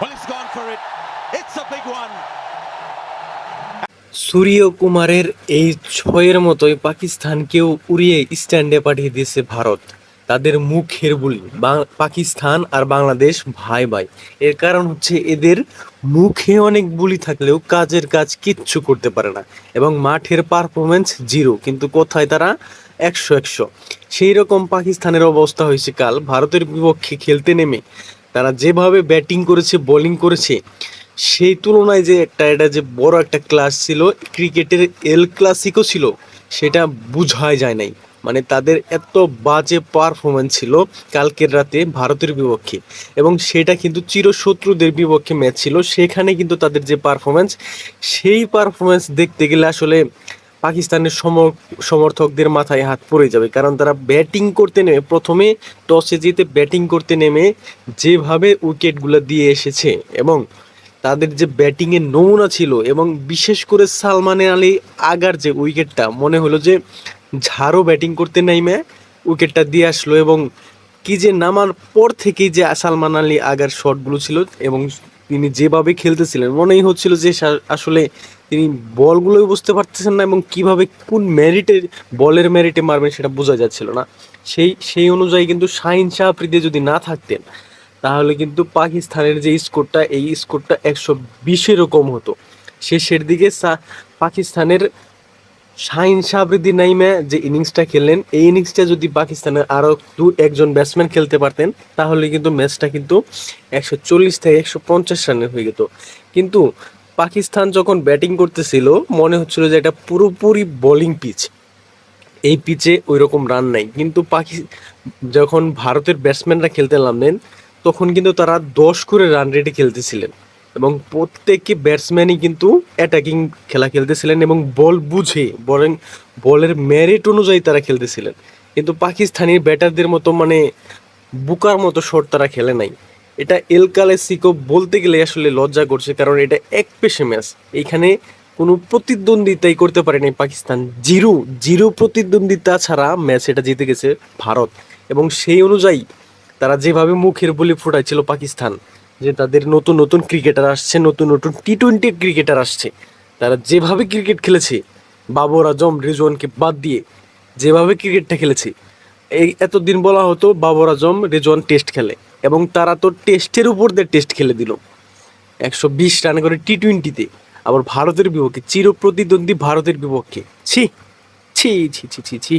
Well, he's gone for it. It's a big one. সূর্যকুমারের এই ছয়ের মতোই পাকিস্তানকেও উড়িয়ে স্ট্যান্ডে পাঠিয়ে দিয়েছে ভারত। তাদের মুখের বুলি পাকিস্তান আর বাংলাদেশ ভাই ভাই। এর কারণ হচ্ছে এদের মুখে অনেক বুলি থাকলেও কাজের কাজ কিচ্ছু করতে পারে না এবং মাঠের পারফরমেন্স জিরো কিন্তু কোথায় তারা? একশো একশো। সেই রকম পাকিস্তানের অবস্থা হয়েছে কাল। ভারতের বিপক্ষে খেলতে নেমে তারা যেভাবে ব্যাটিং করেছে বোলিং করেছে, সেই তুলনায় যে একটা, এটা যে বড় একটা ক্লাস ছিল, ক্রিকেটের এল ক্লাসিকও ছিল, সেটা বুঝাই যায় নাই। মানে তাদের এত বাজে পারফরমেন্স ছিল কালকের রাতে ভারতের বিপক্ষে। এবং সেটা কিন্তু চিরশত্রুদের বিপক্ষে ম্যাচ ছিল। সেখানে কিন্তু তাদের যে পারফরমেন্স সেই পারফরমেন্স দেখতে গেলে আসলে পাকিস্তানের সম- সমর্থকদের মাথায় হাত পড়ে যাবে। কারণ তারা ব্যাটিং করতে নেমে, প্রথমে টসে জিতে ব্যাটিং করতে নেমে যেভাবে উইকেটগুলো দিয়ে এসেছে এবং তাদের যে ব্যাটিংয়ের নমুনা ছিল এবং বিশেষ করে সালমান আলী আগার যে উইকেটটা, মনে হলো যে ঝাড়ো ব্যাটিং করতে নেমে উইকেটটা দিয়ে আসলো এবং কি যে নামার পর থেকেই যে সালমান আলী আগার শটগুলো ছিল এবং তিনি যেভাবে খেলতেছিলেন, মনেই হচ্ছিল যে আসলে তিনি বলগুলোই বুঝতে পারতেছেন না এবং কীভাবে কোন মেরিটে বলের মেরিটে মারবেন সেটা বোঝা যাচ্ছিল না। সেই সেই অনুযায়ী কিন্তু শাহিন শাহ আফ্রিদি যদি না থাকতেন, তাহলে কিন্তু পাকিস্তানের যে স্কোরটা এই স্কোরটা একশো বিশেরও কম হতো। শেষের দিকে পাকিস্তানের শাহিন শাহবৃদ্দি নাইমে যে ইনিংসটা খেললেন, এই ইনিংসটা যদি পাকিস্তানের আরও দু, একজন ব্যাটসম্যান খেলতে পারতেন, তাহলে কিন্তু ম্যাচটা কিন্তু একশো চল্লিশ থেকে একশো পঞ্চাশ রানের হয়ে যেত। কিন্তু পাকিস্তান যখন ব্যাটিং করতেছিল, মনে হচ্ছিল যে এটা পুরোপুরি বোলিং পিচ এই পিচে ওই রকম রান নাই। কিন্তু পাকি, যখন ভারতের ব্যাটসম্যানরা খেলতে নামলেন, তখন কিন্তু তারা দশ করে রান রেটে খেলতেছিলেন। এবং প্রত্যেককে ব্যাটসম্যানই কিন্তু অ্যাটাকিং খেলা খেলতেছিলেন এবং বল বুঝে, বলেন, বলের মেরিট অনুযায়ী তারা খেলতেছিলেন। কিন্তু পাকিস্তানি ব্যাটারদের মতো মানে বুকার মতো শট তারা খেলে নাই। এটা এলকালে কালেসিকো বলতে গেলে আসলে লজ্জা করছে, কারণ এটা এক পেশে ম্যাচ এইখানে কোনো প্রতিদ্বন্দ্বিতাই করতে পারেনি পাকিস্তান। জিরো জিরো প্রতিদ্বন্দ্বিতা ছাড়া ম্যাচ এটা জিতে গেছে ভারত। এবং সেই অনুযায়ী তারা যেভাবে মুখের বলি ফুটাইছিল পাকিস্তান। যে তাদের নতুন নতুন ক্রিকেটার আসছে, নতুন নতুন টি টোয়েন্টি ক্রিকেটার আসছে। তারা যেভাবে ক্রিকেট খেলেছে, বাবর আজম, রিজওয়ানকে বাদ দিয়ে যেভাবে ক্রিকেটটা খেলেছে, এই এতদিন বলা হতো বাবর আজম, রেজওয়ান টেস্ট খেলে এবং তারা তো টেস্টের উপর দিয়ে টেস্ট খেলে দিল। একশো বিশ রান করে টি টোয়েন্টিতে আবার ভারতের বিপক্ষে চির প্রতিদ্বন্দ্বী ভারতের বিপক্ষে। ছি ছি ছি ছি ছি ছি।